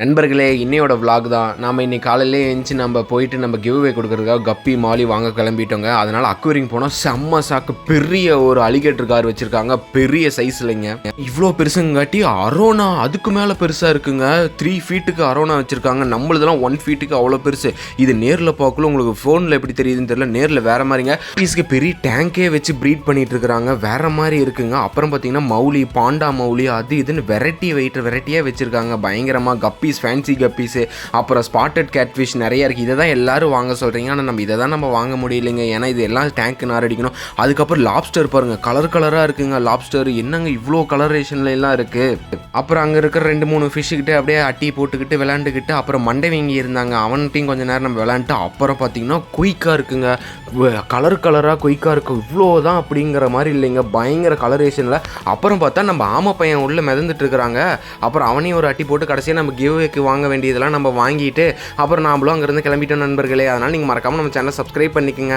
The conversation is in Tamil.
நண்பர்களே இன்னையோட விலாக் தான். நாம் இன்னைக்கு காலையிலே எழுந்துச்சு நம்ம போயிட்டு நம்ம கிவ்வே கொடுக்குறதுக்காக கப்பி மாலி வாங்க கிளம்பிட்டோங்க. அதனால் அக்வரிங் போனால் செம்ம சாக்கு பெரிய ஒரு அலிகேட்டர் கார் வச்சுருக்காங்க. பெரிய சைஸ்லைங்க இவ்வளோ பெருசுங்காட்டி அரோனா அதுக்கு மேலே பெருசாக இருக்குங்க. த்ரீ ஃபீட்டுக்கு அரோனா வச்சுருக்காங்க. நம்மளதெல்லாம் ஒன் ஃபீட்டுக்கு அவ்வளோ பெருசு. இது நேரில் பார்க்கல உங்களுக்கு ஃபோனில் எப்படி தெரியுதுன்னு தெரியல. நேரில் வேறு மாதிரிங்க. பீஸ்க்கு பெரிய டேங்கே வச்சு ப்ரீட் பண்ணிட்டு இருக்கிறாங்க. வேறு மாதிரி இருக்குங்க. அப்புறம் பார்த்தீங்கன்னா மௌலி பாண்டா மௌலி அது இதுன்னு வெரைட்டி வெயிட் வெரைட்டியாக வச்சுருக்காங்க. பயங்கரமாக கப் கப்பீஸ் ஃபேன்சி கப்பீஸு அப்புறம் ஸ்பாட்டட் கேட்ஃபிஷ் நிறைய இருக்குது இதை தான் எல்லோரும் வாங்க சொல்கிறீங்க ஆனால் நம்ம இதை தான் நம்ம வாங்க முடியலைங்க. ஏன்னா இது எல்லாம் டேங்க் நார் அடிக்கணும். அதுக்கப்புறம் லாப்ஸ்டர் பாருங்கள் கலர் கலராக இருக்குங்க லாப்ஸ்டர் என்னங்க இவ்வளோ கலரேஷன்ல எல்லாம் இருக்குது அப்புறம் அங்கே இருக்கிற ரெண்டு மூணு ஃபிஷ்ஷுக்கிட்ட அப்படியே அட்டி போட்டுக்கிட்டு விளாண்டுக்கிட்டு அப்புறம் மண்டை வீங்கி இருந்தாங்க. அவன்கிட்டையும் கொஞ்ச நேரம் நம்ம விளாண்டுட்டு அப்புறம் பார்த்தீங்கன்னா குயிக்காக இருக்குங்க. கலர் கலராக குயிக்காக இருக்கும் இவ்வளோ தான் அப்படிங்கிற மாதிரி இல்லைங்க. பயங்கர கலரேஷனில் அப்புறம் பார்த்தா நம்ம ஆம பையன் உள்ளே மிதந்துட்டு இருக்கிறாங்க. அப்புறம் அவனையும் ஒரு அட்டி போட்டு கடைசியாக நம்ம கிவ்வேக்கு வாங்க வேண்டியதெல்லாம் நம்ம வாங்கிட்டு அப்புறம் நாமளும் அங்கேருந்து கிளம்பிட்டோம் நண்பர்களே. அதனால் நீங்கள் மறக்காமல் நம்ம சேனலை சப்ஸ்கிரைப் பண்ணிக்கோங்க.